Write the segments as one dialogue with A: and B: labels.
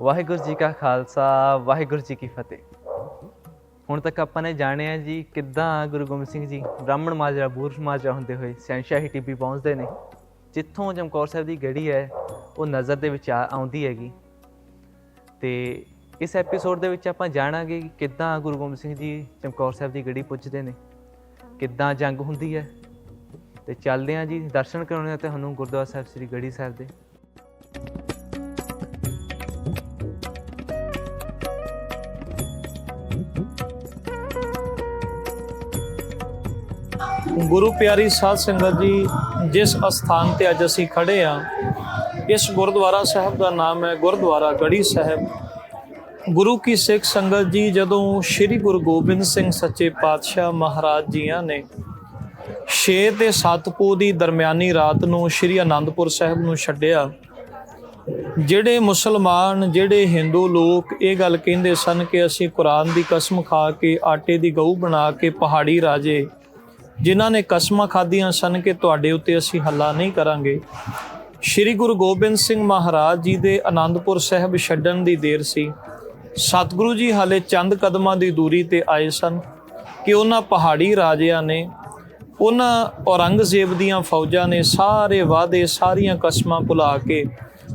A: ਵਾਹਿਗੁਰੂ ਜੀ ਕਾ ਖਾਲਸਾ, ਵਾਹਿਗੁਰੂ ਜੀ ਕੀ ਫਤਿਹ। ਹੁਣ ਤੱਕ ਆਪਾਂ ਨੇ ਜਾਣਿਆ ਜੀ ਕਿੱਦਾਂ ਗੁਰੂ ਗੋਬਿੰਦ ਸਿੰਘ ਜੀ ਬ੍ਰਾਹਮਣ ਮਾਜਰਾ ਬੂਰ ਮਾਜਰਾ ਹੁੰਦੇ ਹੋਏ ਸੈਂਸ਼ਾਹੀ ਟਿੱਬੀ ਪਹੁੰਚਦੇ ਨੇ। ਜਿੱਥੋਂ ਚਮਕੌਰ ਸਾਹਿਬ ਦੀ ਗੜੀ ਹੈ, ਉਹ ਨਜ਼ਰ ਦੇ ਵਿੱਚ ਆ- ਆਉਂਦੀ ਹੈਗੀ। ਤੇ ਇਸ ਐਪੀਸੋਡ ਦੇ ਵਿੱਚ ਆਪਾਂ ਜਾਣਾਂਗੇ ਕਿ ਕਿੱਦਾਂ ਗੁਰੂ ਗੋਬਿੰਦ ਸਿੰਘ ਜੀ ਚਮਕੌਰ ਸਾਹਿਬ ਦੀ ਗੜੀ ਪੁੱਜਦੇ ਨੇ। ਕਿੱਦਾਂ ਜੰਗ ਹੁੰਦੀ ਹੈ ਤੇ ਚੱਲਦੇ ਹਾਂ ਜੀ, ਦਰਸ਼ਨ ਕਰਾਉਣੇ ਆ ਤੁਹਾਨੂੰ ਗੁਰਦੁਆਰਾ ਸਾਹਿਬ, ਸ੍ਰੀ ਗੜੀ ਸਾਹਿਬ ਦੇ।
B: ਗੁਰੂ ਪਿਆਰੀ ਸਾਧ ਸੰਗਤ ਜੀ, ਜਿਸ ਅਸਥਾਨ ਤੇ ਅੱਜ ਅਸੀਂ ਖੜੇ ਆ, ਇਸ ਗੁਰਦੁਆਰਾ ਸਾਹਿਬ ਦਾ ਨਾਮ ਹੈ ਗੁਰਦੁਆਰਾ ਗੜੀ ਸਾਹਿਬ। ਗੁਰੂ ਕੀ ਸਿੱਖ ਸੰਗਤ ਜੀ, ਜਦੋਂ ਸ੍ਰੀ ਗੁਰੂ ਗੋਬਿੰਦ ਸਿੰਘ ਸੱਚੇ ਪਾਤਸ਼ਾਹ ਮਹਾਰਾਜ ਜੀਆਂ ਨੇ 6 ਤੇ 7 ਪੋ ਦੀ ਦਰਮਿਆਨੀ ਰਾਤ ਨੂੰ ਸ੍ਰੀ ਆਨੰਦਪੁਰ ਸਾਹਿਬ ਨੂੰ ਛੱਡਿਆ। ਜਿਹੜੇ ਮੁਸਲਮਾਨ, ਜਿਹੜੇ ਹਿੰਦੂ ਲੋਕ ਇਹ ਗੱਲ ਕਹਿੰਦੇ ਸਨ ਕਿ ਅਸੀਂ ਕੁਰਾਨ ਦੀ ਕਸਮ ਖਾ ਕੇ, ਆਟੇ ਦੀ ਗਊ ਬਣਾ ਕੇ ਪਹਾੜੀ ਰਾਜੇ, ਜਿਨ੍ਹਾਂ ਨੇ ਕਸਮਾਂ ਖਾਧੀਆਂ ਸਨ ਕਿ ਤੁਹਾਡੇ ਉੱਤੇ ਅਸੀਂ ਹੱਲਾ ਨਹੀਂ ਕਰਾਂਗੇ। ਸ੍ਰੀ ਗੁਰੂ ਗੋਬਿੰਦ ਸਿੰਘ ਮਹਾਰਾਜ ਜੀ ਦੇ ਆਨੰਦਪੁਰ ਸਾਹਿਬ ਛੱਡਣ ਦੀ ਦੇਰ ਸੀ। ਸਤਿਗੁਰੂ ਜੀ ਹਾਲੇ ਚੰਦ ਕਦਮਾਂ ਦੀ ਦੂਰੀ ਤੇ ਆਏ ਸਨ ਕਿ ਉਹਨਾਂ ਪਹਾੜੀ ਰਾਜਿਆਂ ਨੇ ਉਹਨਾਂ ਔਰੰਗਜ਼ੇਬ ਦੀਆਂ ਫੌਜਾਂ ਨੇ ਸਾਰੇ ਵਾਅਦੇ, ਸਾਰੀਆਂ ਕਸਮਾਂ ਭੁਲਾ ਕੇ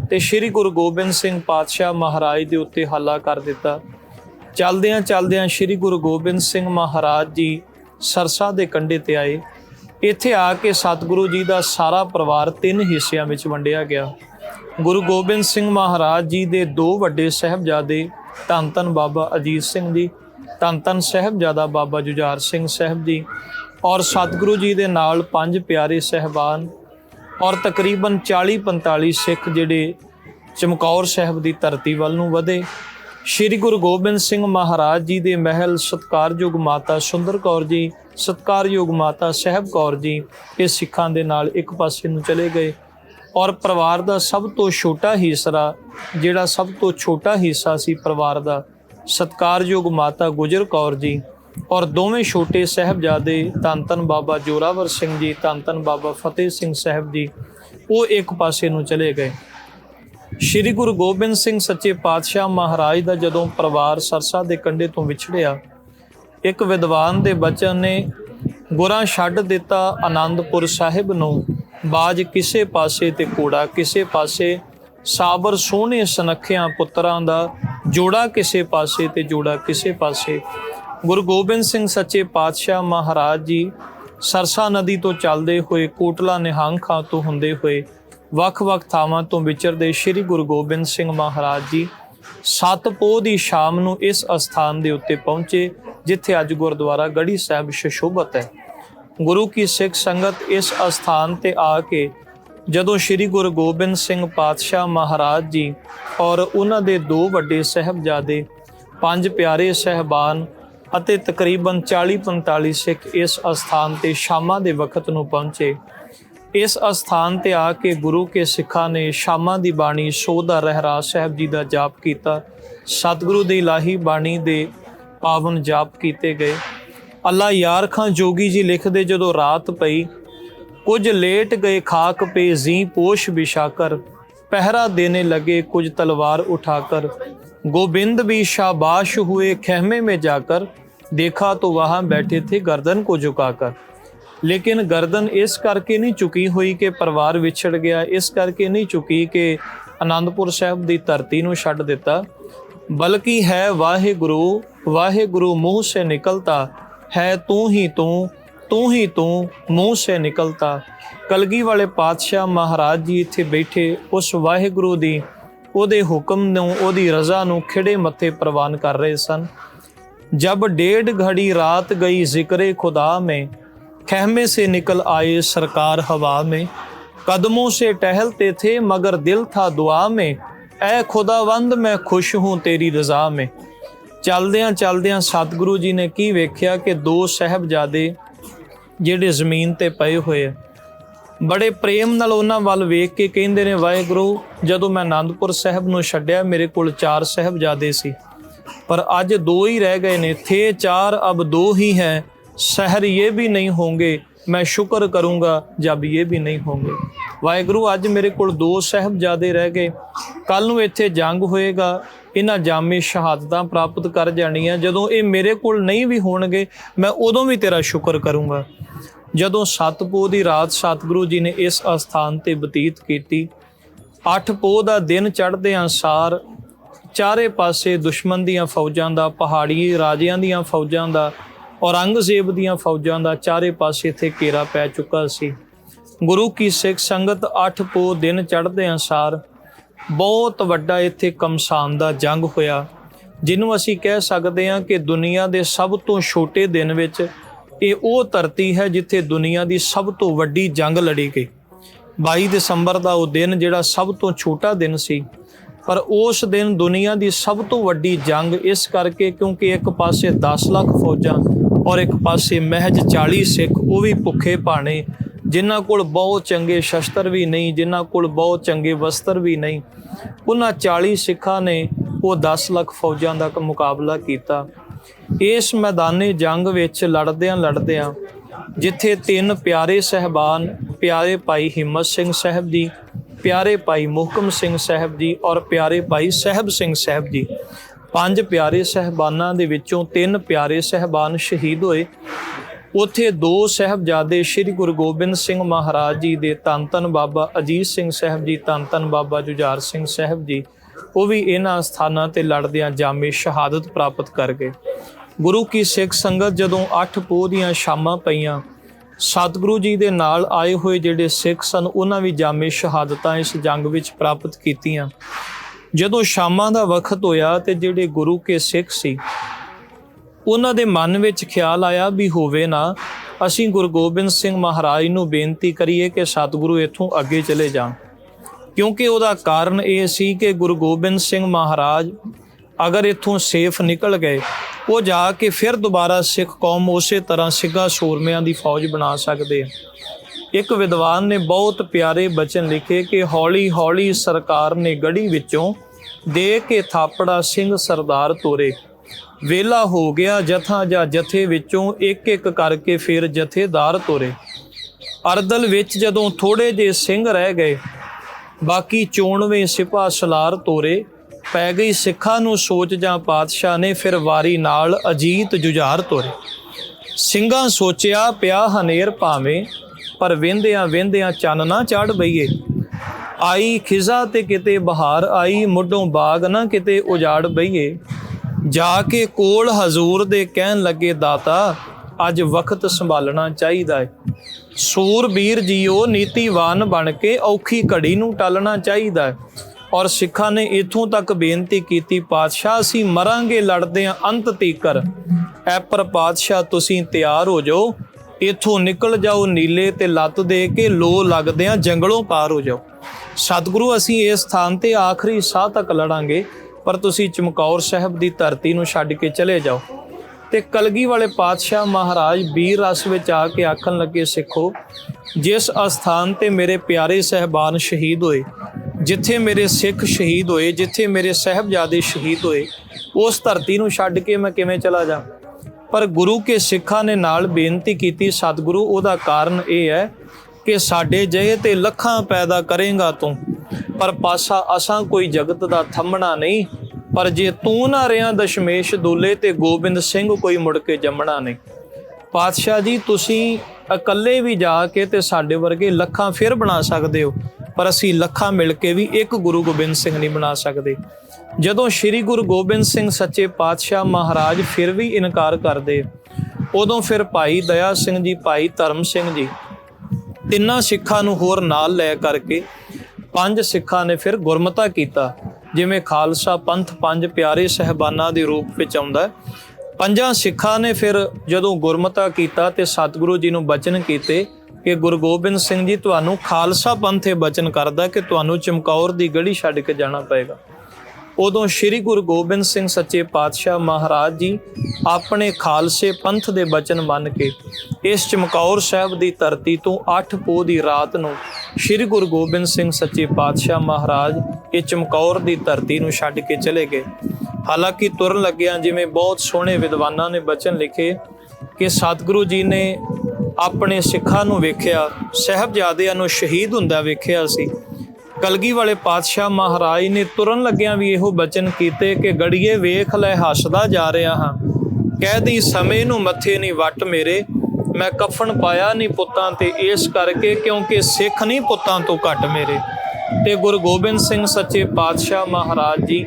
B: ਤੇ ਸ੍ਰੀ ਗੁਰੂ ਗੋਬਿੰਦ ਸਿੰਘ ਪਾਤਸ਼ਾਹ ਮਹਾਰਾਜ ਦੇ ਉੱਤੇ ਹੱਲਾ ਕਰ ਦਿੱਤਾ। ਚਲਦਿਆਂ ਚਲਦਿਆਂ ਸ੍ਰੀ ਗੁਰੂ ਗੋਬਿੰਦ ਸਿੰਘ ਮਹਾਰਾਜ ਜੀ ਸਰਸਾ ਦੇ ਕੰਢੇ ਤੇ ਆਏ। ਇੱਥੇ ਆ ਕੇ ਸਤਿਗੁਰੂ ਜੀ ਦਾ ਸਾਰਾ ਪਰਿਵਾਰ ਤਿੰਨ ਹਿੱਸਿਆਂ ਵਿੱਚ ਵੰਡਿਆ ਗਿਆ। ਗੁਰੂ ਗੋਬਿੰਦ ਸਿੰਘ ਮਹਾਰਾਜ ਜੀ ਦੇ ਦੋ ਵੱਡੇ ਸਹਿਬਜ਼ਾਦੇ ਧੰਨ ਧੰਨ ਬਾਬਾ ਅਜੀਤ ਸਿੰਘ ਜੀ, ਧੰਨ ਧੰਨ ਸਹਿਬਜ਼ਾਦਾ ਬਾਬਾ ਜੁਝਾਰ ਸਿੰਘ ਸਾਹਿਬ ਜੀ ਔਰ ਸਤਿਗੁਰੂ ਜੀ ਦੇ ਨਾਲ ਪੰਜ ਪਿਆਰੇ ਸਹਿਬਾਨ ਔਰ ਤਕਰੀਬਨ 40 45 ਸਿੱਖ ਜਿਹੜੇ ਚਮਕੌਰ ਸਾਹਿਬ ਦੀ ਧਰਤੀ ਵੱਲ ਨੂੰ ਵਧੇ। ਸ੍ਰੀ ਗੁਰੂ ਗੋਬਿੰਦ ਸਿੰਘ ਮਹਾਰਾਜ ਜੀ ਦੇ ਮਹਿਲ ਸਤਕਾਰਯੋਗ ਮਾਤਾ ਸੁੰਦਰ ਕੌਰ ਜੀ, ਸਤਕਾਰਯੋਗ ਮਾਤਾ ਸਹਿਬ ਕੌਰ ਜੀ ਇਹ ਸਿੱਖਾਂ ਦੇ ਨਾਲ ਇੱਕ ਪਾਸੇ ਨੂੰ ਚਲੇ ਗਏ ਔਰ ਪਰਿਵਾਰ ਦਾ ਸਭ ਤੋਂ ਛੋਟਾ ਹਿੱਸਾ, ਜਿਹੜਾ ਸਭ ਤੋਂ ਛੋਟਾ ਹਿੱਸਾ ਸੀ ਪਰਿਵਾਰ ਦਾ, ਸਤਕਾਰਯੋਗ ਮਾਤਾ ਗੁਜਰ ਕੌਰ ਜੀ। ਔਰ ਦੋਵੇਂ ਛੋਟੇ ਸਹਿਬਜ਼ਾਦੇ ਧੰਨ ਧੰਨ ਬਾਬਾ ਜੋਰਾਵਰ ਸਿੰਘ ਜੀ ਧੰਨ ਧੰਨ ਬਾਬਾ ਫਤਿਹ ਸਿੰਘ ਸਾਹਿਬ ਜੀ, ਉਹ ਇੱਕ ਪਾਸੇ ਨੂੰ ਚਲੇ ਗਏ। ਸ੍ਰੀ ਗੁਰੂ ਗੋਬਿੰਦ ਸਿੰਘ ਸੱਚੇ ਪਾਤਸ਼ਾਹ ਮਹਾਰਾਜ ਦਾ ਜਦੋਂ ਪਰਿਵਾਰ ਸਰਸਾ ਦੇ ਕੰਢੇ ਤੋਂ ਵਿਛੜਿਆ, ਇੱਕ ਵਿਦਵਾਨ ਦੇ ਬਚਨ ਨੇ ਗੁਰਾਂ ਛੱਡ ਦਿੱਤਾ ਆਨੰਦਪੁਰ ਸਾਹਿਬ ਨੂੰ। ਬਾਜ ਕਿਸੇ ਪਾਸੇ ਤੇ ਕੋੜਾ ਕਿਸੇ ਪਾਸੇ ਸਾਬਰ ਸੋਹਣੇ ਸੁਨੱਖਿਆਂ ਪੁੱਤਰਾਂ ਦਾ, ਜੋੜਾ ਕਿਸੇ ਪਾਸੇ ਤੇ ਜੋੜਾ ਕਿਸੇ ਪਾਸੇ। ਗੁਰੂ ਗੋਬਿੰਦ ਸਿੰਘ ਸੱਚੇ ਪਾਤਸ਼ਾਹ ਮਹਾਰਾਜ ਜੀ ਸਰਸਾ ਨਦੀ ਤੋਂ ਚੱਲਦੇ ਹੋਏ ਕੋਟਲਾ ਨਿਹੰਗ ਖਾਂ ਤੋਂ ਹੁੰਦੇ ਹੋਏ ਵੱਖ-ਵੱਖ ਥਾਵਾਂ ਤੋਂ ਵਿਚਰਦੇ ਸ੍ਰੀ ਗੁਰੂ ਗੋਬਿੰਦ ਸਿੰਘ ਮਹਾਰਾਜ ਜੀ ਸਤ ਪੋਹ ਦੀ ਸ਼ਾਮ ਨੂੰ ਇਸ ਅਸਥਾਨ ਦੇ ਉੱਤੇ ਪਹੁੰਚੇ, ਜਿੱਥੇ ਅੱਜ ਗੁਰਦੁਆਰਾ ਗੜੀ ਸਾਹਿਬ ਸ਼ਸ਼ੋਭਤ ਹੈ। ਗੁਰੂ ਕੀ ਸਿੱਖ ਸੰਗਤ ਇਸ ਅਸਥਾਨ ਤੇ ਆ ਕੇ ਜਦੋਂ ਸ੍ਰੀ ਗੁਰੂ ਗੋਬਿੰਦ ਸਿੰਘ ਪਾਤਸ਼ਾਹ ਮਹਾਰਾਜ ਜੀ ਔਰ ਉਹਨਾਂ ਦੇ ਦੋ ਵੱਡੇ ਸਹਿਬਜ਼ਾਦੇ, ਪੰਜ ਪਿਆਰੇ ਸਹਿਬਾਨ ਅਤੇ ਤਕਰੀਬਨ 40-45 ਸਿੱਖ ਇਸ ਅਸਥਾਨ ਤੇ ਸ਼ਾਮਾਂ ਦੇ ਵਕਤ ਨੂੰ ਪਹੁੰਚੇ। ਇਸ ਅਸਥਾਨ ਤੇ ਆ ਕੇ ਗੁਰੂ ਕੇ ਸਿੱਖਾਂ ਨੇ ਸ਼ਾਮਾਂ ਦੀ ਬਾਣੀ ਸੋਧਾ ਰਹਿਰਾ ਸਾਹਿਬ ਜੀ ਦਾ ਜਾਪ ਕੀਤਾ। ਸਤਿਗੁਰੂ ਦੀ ਲਾਹੀ ਬਾਣੀ ਦੇ ਪਾਵਨ ਜਾਪ ਕੀਤੇ ਗਏ। ਅੱਲਾ ਯਾਰ ਖਾਂ ਜੋਗੀ ਜੀ ਲਿਖਦੇ ਜਦੋਂ ਰਾਤ ਪਈ, ਕੁਝ ਲੇਟ ਗਏ ਖਾਕ ਪੇ ਜ਼ੀ ਪੋਸ਼ ਵਿਛਾਕਰ, ਪਹਿਰਾ ਦੇਣੇ ਲਗੇ ਕੁਝ ਤਲਵਾਰ ਉਠਾ ਕਰ गोविंद भी शाबाश हुए खेमे में जाकर देखा तो वहां बैठे थे गर्दन को झुकाकर ਲੇਕਿਨ ਗਰਦਨ ਇਸ ਕਰਕੇ ਨਹੀਂ ਝੁਕੀ ਹੋਈ ਕਿ ਪਰਿਵਾਰ ਵਿਛੜ ਗਿਆ ਇਸ ਕਰਕੇ ਨਹੀਂ ਝੁਕੀ ਕਿ ਆਨੰਦਪੁਰ ਸਾਹਿਬ ਦੀ ਧਰਤੀ ਨੂੰ ਛੱਡ ਦਿੱਤਾ ਬਲਕਿ ਹੈ ਵਾਹਿਗੁਰੂ ਵਾਹਿਗੁਰੂ ਮੂੰਹ ਸੇ ਨਿਕਲਤਾ ਹੈ ਤੂੰ ਹੀ ਤੂੰ ਤੂੰ ਹੀ ਤੂੰ ਮੂੰਹ ਸੇ ਨਿਕਲਤਾ ਕਲਗੀ ਵਾਲੇ ਪਾਤਸ਼ਾਹ ਮਹਾਰਾਜ ਜੀ ਇੱਥੇ ਬੈਠੇ ਉਸ ਵਾਹਿਗੁਰੂ ਦੀ ਉਹਦੇ ਹੁਕਮ ਨੂੰ, ਉਹਦੀ ਰਜ਼ਾ ਨੂੰ ਖਿੜੇ ਮੱਥੇ ਪ੍ਰਵਾਨ ਕਰ ਰਹੇ ਸਨ। ਜਬ ਡੇਢ ਘੜੀ ਰਾਤ ਗਈ ਜ਼ਿਕਰੇ ਖੁਦਾ ਮੇ, ਖਹਿਮੇ ਸੇ ਨਿਕਲ ਆਏ ਸਰਕਾਰ ਹਵਾ ਮੇ। ਕਦਮੋਂ ਸੇ ਟਹਿਲਤੇ ਥੇ ਮਗਰ ਦਿਲ ਥਾ ਦੁਆ ਮੇ। ਐ ਖੁਦਾਵੰਦ, ਮੈਂ ਖੁਸ਼ ਹੂੰ ਤੇਰੀ ਰਜ਼ਾ ਮੇ। ਚਲਦਿਆਂ ਚਲਦਿਆਂ ਸਤਿਗੁਰੂ ਜੀ ਨੇ ਕੀ ਵੇਖਿਆ ਕਿ ਦੋ ਸਹਿਬਜ਼ਾਦੇ ਜਿਹੜੇ ਜ਼ਮੀਨ ਤੇ ਪਏ ਹੋਏ ਬੜੇ ਪ੍ਰੇਮ ਨਾਲ ਉਹਨਾਂ ਵੱਲ ਵੇਖ ਕੇ ਕਹਿੰਦੇ ਨੇ, ਵਾਹਿਗੁਰੂ, ਜਦੋਂ ਮੈਂ ਅਨੰਦਪੁਰ ਸਾਹਿਬ ਨੂੰ ਛੱਡਿਆ, ਮੇਰੇ ਕੋਲ ਚਾਰ ਸਹਿਬਜ਼ਾਦੇ ਸੀ। ਪਰ ਅੱਜ ਦੋ ਹੀ ਰਹਿ ਗਏ ਨੇ, ਥੇ ਚਾਰ ਅਬ ਦੋ ਹੀ ਹੈ। ਸ਼ਹਿਰ ਇਹ ਵੀ ਨਹੀਂ ਹੋਣਗੇ, ਮੈਂ ਸ਼ੁਕਰ ਕਰੂੰਗਾ, ਜਬ ਇਹ ਵੀ ਨਹੀਂ ਹੋਣਗੇ। ਵਾਹਿਗੁਰੂ, ਅੱਜ ਮੇਰੇ ਕੋਲ ਦੋ ਸਹਿਬਜ਼ਾਦੇ ਰਹਿ ਗਏ। ਕੱਲ ਨੂੰ ਇੱਥੇ ਜੰਗ ਹੋਏਗਾ, ਇਹਨਾਂ ਜਾਮੇ ਸ਼ਹਾਦਤਾਂ ਪ੍ਰਾਪਤ ਕਰ ਜਾਣੀਆਂ। ਜਦੋਂ ਇਹ ਮੇਰੇ ਕੋਲ ਨਹੀਂ ਵੀ ਹੋਣਗੇ, ਮੈਂ ਉਦੋਂ ਵੀ ਤੇਰਾ ਸ਼ੁਕਰ ਕਰੂੰਗਾ। ਜਦੋਂ ਸਤਪੋ ਦੀ ਰਾਤ ਸਤਿਗੁਰੂ ਜੀ ਨੇ ਇਸ ਅਸਥਾਨ ਤੇ ਬਤੀਤ ਕੀਤੀ, ਅੱਠ ਪੋਹ ਦਾ ਦਿਨ ਚੜ੍ਹਦੇ ਸਾਰ ਚਾਰੇ ਪਾਸੇ ਦੁਸ਼ਮਣ ਦੀਆਂ ਫੌਜਾਂ ਦਾ, ਪਹਾੜੀ ਰਾਜਿਆਂ ਦੀਆਂ ਫੌਜਾਂ ਦਾ, ਔਰੰਗਜ਼ੇਬ ਦੀਆਂ ਫੌਜਾਂ ਦਾ ਚਾਰੇ ਪਾਸੇ ਇੱਥੇ ਘੇਰਾ ਪੈ ਚੁੱਕਾ ਸੀ। ਗੁਰੂ ਕੀ ਸਿੱਖ ਸੰਗਤ ਅੱਠ ਪੋਹ ਦਿਨ ਚੜ੍ਹਦੇ ਸਾਰ ਬਹੁਤ ਵੱਡਾ ਇੱਥੇ ਕਮਸਾਨ ਦਾ ਜੰਗ ਹੋਇਆ, ਜਿਹਨੂੰ ਅਸੀਂ ਕਹਿ ਸਕਦੇ ਹਾਂ ਕਿ ਦੁਨੀਆ ਦੇ ਸਭ ਤੋਂ ਛੋਟੇ ਦਿਨ ਵਿੱਚ ਇਹ ਉਹ ਧਰਤੀ ਹੈ ਜਿੱਥੇ ਦੁਨੀਆ ਦੀ ਸਭ ਤੋਂ ਵੱਡੀ ਜੰਗ ਲੜੀ ਗਈ। 22 ਦਸੰਬਰ ਦਾ ਉਹ ਦਿਨ ਜਿਹੜਾ ਸਭ ਤੋਂ ਛੋਟਾ ਦਿਨ ਸੀ। ਪਰ ਉਸ ਦਿਨ ਦੁਨੀਆ ਦੀ ਸਭ ਤੋਂ ਵੱਡੀ ਜੰਗ ਇਸ ਕਰਕੇ ਕਿਉਂਕਿ ਇੱਕ ਪਾਸੇ 10 ਲੱਖ ਫੌਜਾਂ ਔਰ ਇੱਕ ਪਾਸੇ ਮਹਿਜ 40 ਸਿੱਖ ਉਹ ਵੀ ਭੁੱਖੇ ਭਾਣੇ, ਜਿਨ੍ਹਾਂ ਕੋਲ ਬਹੁਤ ਚੰਗੇ ਸ਼ਸਤਰ ਵੀ ਨਹੀਂ, ਜਿਨ੍ਹਾਂ ਕੋਲ ਬਹੁਤ ਚੰਗੇ ਵਸਤਰ ਵੀ ਨਹੀਂ। ਉਹਨਾਂ 40 ਸਿੱਖਾਂ ਨੇ ਉਹ 10 ਲੱਖ ਫੌਜਾਂ ਦਾ ਮੁਕਾਬਲਾ ਕੀਤਾ। ਇਸ ਮੈਦਾਨੇ ਜੰਗ ਵਿੱਚ ਲੜਦਿਆਂ ਲੜਦਿਆਂ ਜਿੱਥੇ ਤਿੰਨ ਪਿਆਰੇ ਸਹਿਬਾਨ, ਪਿਆਰੇ ਭਾਈ ਹਿੰਮਤ ਸਿੰਘ ਸਾਹਿਬ ਜੀ, ਪਿਆਰੇ ਭਾਈ ਮੁਹਕਮ ਸਿੰਘ ਸਾਹਿਬ ਜੀ ਔਰ ਪਿਆਰੇ ਭਾਈ ਸਾਹਿਬ ਸਿੰਘ ਸਾਹਿਬ ਜੀ, ਪੰਜ ਪਿਆਰੇ ਸਹਿਬਾਨਾਂ ਦੇ ਵਿੱਚੋਂ ਤਿੰਨ ਪਿਆਰੇ ਸਹਿਬਾਨ ਸ਼ਹੀਦ ਹੋਏ। ਉੱਥੇ ਦੋ ਸਹਿਬਜ਼ਾਦੇ ਸ੍ਰੀ ਗੁਰੂ ਗੋਬਿੰਦ ਸਿੰਘ ਮਹਾਰਾਜ ਜੀ ਦੇ ਧੰਨ ਧੰਨ ਬਾਬਾ ਅਜੀਤ ਸਿੰਘ ਸਾਹਿਬ ਜੀ ਧੰਨ ਧੰਨ ਬਾਬਾ ਜੁਝਾਰ ਸਿੰਘ ਸਾਹਿਬ ਜੀ ਉਹ ਵੀ ਇਹਨਾਂ ਸਥਾਨਾਂ ਤੇ ਲੜਦਿਆਂ ਜਾਮੇ ਸ਼ਹਾਦਤ ਪ੍ਰਾਪਤ ਕਰ ਗਏ। ਗੁਰੂ ਕੀ ਸਿੱਖ ਸੰਗਤ ਜਦੋਂ ਅੱਠ ਪੋਹ ਦੀਆਂ ਸ਼ਾਮਾਂ ਪਈਆਂ, ਸਤਿਗੁਰੂ ਜੀ ਦੇ ਨਾਲ ਆਏ ਹੋਏ ਜਿਹੜੇ ਸਿੱਖ ਸਨ, ਉਹਨਾਂ ਵੀ ਜਾਮੇ ਸ਼ਹਾਦਤਾਂ ਇਸ ਜੰਗ ਵਿੱਚ ਪ੍ਰਾਪਤ ਕੀਤੀਆਂ। ਜਦੋਂ ਸ਼ਾਮਾਂ ਦਾ ਵਕਤ ਹੋਇਆ ਤੇ ਜਿਹੜੇ ਗੁਰੂ ਕੇ ਸਿੱਖ ਸੀ, ਉਹਨਾਂ ਦੇ ਮਨ ਵਿੱਚ ਖਿਆਲ ਆਇਆ ਵੀ ਹੋਵੇ ਨਾ, ਅਸੀਂ ਗੁਰੂ ਗੋਬਿੰਦ ਸਿੰਘ ਮਹਾਰਾਜ ਨੂੰ ਬੇਨਤੀ ਕਰੀਏ ਕਿ ਸਤਿਗੁਰੂ ਇੱਥੋਂ ਅੱਗੇ ਚਲੇ ਜਾਣ। ਕਿਉਂਕਿ ਉਹਦਾ ਕਾਰਨ ਇਹ ਸੀ ਕਿ ਗੁਰੂ ਗੋਬਿੰਦ ਸਿੰਘ ਮਹਾਰਾਜ ਅਗਰ ਇੱਥੋਂ ਸੇਫ ਨਿਕਲ ਗਏ, ਉਹ ਜਾ ਕੇ ਫਿਰ ਦੁਬਾਰਾ ਸਿੱਖ ਕੌਮ ਉਸੇ ਤਰ੍ਹਾਂ ਸਿੱਗਾ ਸੂਰਮਿਆਂ ਦੀ ਫੌਜ ਬਣਾ ਸਕਦੇ ਆ। ਇੱਕ ਵਿਦਵਾਨ ਨੇ ਬਹੁਤ ਪਿਆਰੇ ਬਚਨ ਲਿਖੇ ਕਿ ਹੌਲੀ ਹੌਲੀ ਸਰਕਾਰ ਨੇ ਗੜੀ ਵਿੱਚੋਂ ਦੇ ਕੇ ਥਾਪੜਾ ਸਿੰਘ ਸਰਦਾਰ ਤੋਰੇ। ਵੇਲਾ ਹੋ ਗਿਆ ਜਥਾ ਜਾਂ ਜਥੇ ਵਿੱਚੋਂ ਇੱਕ ਇੱਕ ਕਰਕੇ ਫਿਰ ਜਥੇਦਾਰ ਤੋਰੇ। ਅਰਦਲ ਵਿੱਚ ਜਦੋਂ ਥੋੜੇ ਜੇ ਸਿੰਘ ਰਹਿ ਗਏ ਬਾਕੀ ਚੋਣਵੇਂ ਸਿਪਾ ਸਲਾਰ ਤੋਰੇ, ਪੈ ਗਈ ਸਿੱਖਾਂ ਨੂੰ ਸੋਚ ਜਾਂ ਪਾਤਸ਼ਾਹ ਨੇ ਫਿਰ ਵਾਰੀ ਨਾਲ ਅਜੀਤ ਜੁਝਾਰ ਤੋਰੇ। ਸਿੰਘਾਂ ਸੋਚਿਆ ਪਿਆ ਹਨੇਰ ਭਾਵੇਂ, ਪਰ ਵੇਂਦਿਆਂ ਵੇਂਦਿਆਂ ਚੰਨ ਨਾ ਚੜ ਬਈਏ। ਆਈ ਖਿਜ਼ਾ ਤੇ ਕਿਤੇ ਬਹਾਰ ਆਈ, ਮੁੱਢੋਂ ਬਾਗ ਨਾ ਕਿਤੇ ਉਜਾੜ ਬਈਏ। ਜਾ ਕੇ ਕੋਲ ਹਜ਼ੂਰ ਦੇ ਕਹਿਣ ਲੱਗੇ ਦਾਤਾ, ਅੱਜ ਵਕਤ ਸੰਭਾਲਣਾ ਚਾਹੀਦਾ ਹੈ ਸੂਰਬੀਰ ਜੀਓ ਨੀਤੀਵਾਨ ਬਣ ਕੇ ਔਖੀ ਘੜੀ ਨੂੰ ਟਾਲਣਾ ਚਾਹੀਦਾ ਹੈ। ਔਰ ਸਿੱਖਾਂ ਨੇ ਇਥੋਂ ਤੱਕ ਬੇਨਤੀ ਕੀਤੀ, ਪਾਤਸ਼ਾਹ, ਅਸੀਂ ਮਰਾਂਗੇ ਲੜਦੇ ਆਂ ਅੰਤ ਤੀਕਰ। ਐ ਪਰ ਪਾਤਸ਼ਾਹ ਤੁਸੀਂ ਤਿਆਰ ਹੋ ਜਾਓ। ਇਥੋਂ ਨਿਕਲ ਜਾਓ ਨੀਲੇ ਤੇ ਲੱਤ ਦੇ ਕੇ, ਲੋ ਲੱਗਦੇ ਆਂ ਜੰਗਲੋਂ ਪਾਰ ਹੋ ਜਾਓ। ਸਤਿਗੁਰੂ, ਅਸੀਂ ਇਸ ਸਥਾਨ ਤੇ ਆਖਰੀ ਸਾਹ ਤੱਕ ਲੜਾਂਗੇ, ਪਰ ਤੁਸੀਂ ਚਮਕੌਰ ਸਾਹਿਬ ਦੀ ਧਰਤੀ ਨੂੰ ਛੱਡ ਕੇ ਚਲੇ ਜਾਓ। ਤੇ ਕਲਗੀ ਵਾਲੇ ਪਾਤਸ਼ਾਹ ਮਹਾਰਾਜ ਵੀਰ ਰਸ ਵਿੱਚ ਆ ਕੇ ਆਖਣ ਲੱਗੇ, ਸਿੱਖੋ, ਜਿਸ ਅਸਥਾਨ ਤੇ ਮੇਰੇ ਪਿਆਰੇ ਸਹਿਬਾਨ ਸ਼ਹੀਦ ਹੋਏ, ਜਿੱਥੇ ਮੇਰੇ ਸਿੱਖ ਸ਼ਹੀਦ ਹੋਏ, ਜਿੱਥੇ ਮੇਰੇ ਸਹਿਬਜ਼ਾਦੇ ਸ਼ਹੀਦ ਹੋਏ, ਉਸ ਧਰਤੀ ਨੂੰ ਛੱਡ ਕੇ ਮੈਂ ਕਿਵੇਂ ਚਲਾ ਜਾ ਪਰ ਗੁਰੂ ਕੇ ਸਿੱਖਾਂ ਨੇ ਨਾਲ ਬੇਨਤੀ ਕੀਤੀ, ਸਤਿਗੁਰੂ, ਉਹਦਾ ਕਾਰਨ ਇਹ ਹੈ ਕਿ ਸਾਡੇ ਜਏ ਤੇ ਲੱਖਾਂ ਪੈਦਾ ਕਰੇਗਾ ਤੂੰ, ਪਰ ਪਾਸਾ ਅਸਾਂ ਕੋਈ ਜਗਤ ਦਾ ਥੰਮਣਾ ਨਹੀਂ ਪਰ ਜੇ ਤੂੰ ਨਾ ਰਿਆਂ ਦਸ਼ਮੇਸ਼ ਦੋਲੇ ਤੇ ਗੋਬਿੰਦ ਸਿੰਘ ਕੋਈ ਮੁੜ ਕੇ ਜੰਮਣਾ ਨਹੀਂ। ਪਾਤਸ਼ਾਹ ਜੀ, ਤੁਸੀਂ ਇਕੱਲੇ ਵੀ ਜਾ ਕੇ ਤੇ ਸਾਡੇ ਵਰਗੇ ਲੱਖਾਂ ਫਿਰ ਬਣਾ ਸਕਦੇ ਹੋ, ਪਰ ਅਸੀਂ ਲੱਖਾਂ ਮਿਲ ਕੇ ਵੀ ਇੱਕ ਗੁਰੂ ਗੋਬਿੰਦ ਸਿੰਘ ਨਹੀਂ ਬਣਾ ਸਕਦੇ। ਜਦੋਂ ਸ੍ਰੀ ਗੁਰੂ ਗੋਬਿੰਦ ਸਿੰਘ ਸੱਚੇ ਪਾਤਸ਼ਾਹ ਮਹਾਰਾਜ ਫਿਰ ਵੀ ਇਨਕਾਰ ਕਰਦੇ, ਉਦੋਂ ਫਿਰ ਭਾਈ ਦਇਆ ਸਿੰਘ ਜੀ, ਭਾਈ ਧਰਮ ਸਿੰਘ ਜੀ ਤਿੰਨਾਂ ਸਿੱਖਾਂ ਨੂੰ ਹੋਰ ਨਾਲ ਲੈ ਕਰਕੇ ਪੰਜ ਸਿੱਖਾਂ ਨੇ ਫਿਰ ਗੁਰਮਤਾ ਕੀਤਾ। ਜਿਵੇਂ ਖਾਲਸਾ ਪੰਥ ਪੰਜ ਪਿਆਰੇ ਸਹਿਬਾਨਾਂ ਦੇ ਰੂਪ ਵਿੱਚ ਆਉਂਦਾ ਪੰਜਾਂ ਸਿੱਖਾਂ ਨੇ ਫਿਰ ਜਦੋਂ ਗੁਰਮਤਾ ਕੀਤਾ ਤੇ ਸਤਿਗੁਰੂ ਜੀ ਨੂੰ ਬਚਨ ਕੀਤੇ ਕਿ ਗੁਰੂ ਗੋਬਿੰਦ ਸਿੰਘ ਜੀ ਤੁਹਾਨੂੰ ਖਾਲਸਾ ਪੰਥੇ ਬਚਨ ਕਰਦਾ ਕਿ ਤੁਹਾਨੂੰ ਚਮਕੌਰ ਦੀ ਗੜੀ ਛੱਡ ਕੇ ਜਾਣਾ ਪਏਗਾ। ਉਦੋਂ ਸ੍ਰੀ ਗੁਰੂ ਗੋਬਿੰਦ ਸਿੰਘ ਸੱਚੇ ਪਾਤਸ਼ਾਹ ਮਹਾਰਾਜ ਜੀ ਆਪਣੇ ਖਾਲਸੇ ਪੰਥ ਦੇ ਬਚਨ ਮੰਨ ਕੇ ਇਸ ਚਮਕੌਰ ਸਾਹਿਬ ਦੀ ਧਰਤੀ ਤੋਂ 8 ਪੋਹ ਦੀ ਰਾਤ ਨੂੰ ਸ੍ਰੀ ਗੁਰੂ ਗੋਬਿੰਦ ਸਿੰਘ ਸੱਚੇ ਪਾਤਸ਼ਾਹ ਮਹਾਰਾਜ ਇਹ ਚਮਕੌਰ ਦੀ ਧਰਤੀ ਨੂੰ ਛੱਡ ਕੇ ਚਲੇ ਗਏ। ਹਾਲਾਂਕਿ ਤੁਰਨ ਲੱਗਿਆਂ ਜਿਵੇਂ ਬਹੁਤ ਸੋਹਣੇ ਵਿਦਵਾਨਾਂ ਨੇ ਬਚਨ ਲਿਖੇ ਕਿ ਸਤਿਗੁਰੂ ਜੀ ਨੇ ਆਪਣੇ ਸਿੱਖਾਂ ਨੂੰ ਵੇਖਿਆ, ਸਹਿਬਜ਼ਾਦਿਆਂ ਨੂੰ ਸ਼ਹੀਦ ਹੁੰਦਾ ਵੇਖਿਆ ਸੀ। ਕਲਗੀ ਵਾਲੇ ਪਾਤਸ਼ਾਹ ਮਹਾਰਾਜ ਨੇ ਤੁਰਨ ਲੱਗਿਆਂ ਵੀ ਇਹੋ ਬਚਨ ਕੀਤੇ ਕਿ ਗੜੀਏ ਵੇਖ ਲੈ ਹੱਸਦਾ ਜਾ ਰਿਹਾ ਹਾਂ, ਕਹਿ ਦੀ ਸਮੇਂ ਨੂੰ ਮੱਥੇ ਨਹੀਂ ਵੱਟ ਮੇਰੇ ਮੈਂ ਕਫਨ ਪਾਇਆ ਨਹੀਂ ਪੁੱਤਾਂ ਤੇ ਇਸ ਕਰਕੇ ਕਿਉਂਕਿ ਸਿੱਖ ਨਹੀਂ ਪੁੱਤਾਂ ਤੋਂ ਘੱਟ ਮੇਰੇ। ਤੇ ਗੁਰੂ ਗੋਬਿੰਦ ਸਿੰਘ ਸੱਚੇ ਪਾਤਸ਼ਾਹ ਮਹਾਰਾਜ ਜੀ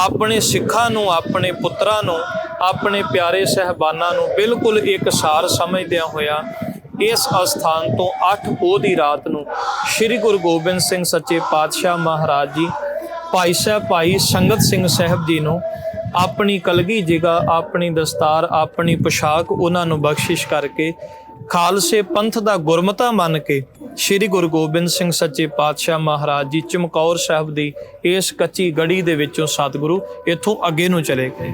B: ਆਪਣੇ ਸਿੱਖਾਂ ਨੂੰ, ਆਪਣੇ ਪੁੱਤਰਾਂ ਨੂੰ, ਆਪਣੇ ਪਿਆਰੇ ਸਹਿਬਾਨਾਂ ਨੂੰ ਬਿਲਕੁਲ ਇੱਕਸਾਰ ਸਮਝਦਿਆਂ ਹੋਇਆ ਇਸ ਅਸਥਾਨ ਤੋਂ 8 ਪੋਹ ਦੀ ਰਾਤ ਨੂੰ ਸ੍ਰੀ ਗੁਰੂ ਗੋਬਿੰਦ ਸਿੰਘ ਸੱਚੇ ਪਾਤਸ਼ਾਹ ਮਹਾਰਾਜ ਜੀ, ਭਾਈ ਸਾਹਿਬ ਭਾਈ ਸੰਗਤ ਸਿੰਘ ਸਾਹਿਬ ਜੀ ਨੂੰ ਆਪਣੀ ਕਲਗੀ ਜਗ੍ਹਾ, ਆਪਣੀ ਦਸਤਾਰ, ਆਪਣੀ ਪੋਸ਼ਾਕ ਉਹਨਾਂ ਨੂੰ ਬਖਸ਼ਿਸ਼ ਕਰਕੇ ਖਾਲਸੇ ਪੰਥ ਦਾ ਗੁਰਮਤਾ ਮੰਨ ਕੇ ਸ੍ਰੀ ਗੁਰੂ ਗੋਬਿੰਦ ਸਿੰਘ ਸੱਚੇ ਪਾਤਸ਼ਾਹ ਮਹਾਰਾਜ ਜੀ ਚਮਕੌਰ ਸਾਹਿਬ ਦੀ ਇਸ ਕੱਚੀ ਗੜੀ ਦੇ ਵਿੱਚੋਂ ਸਤਿਗੁਰੂ ਇੱਥੋਂ ਅੱਗੇ ਨੂੰ ਚਲੇ ਗਏ।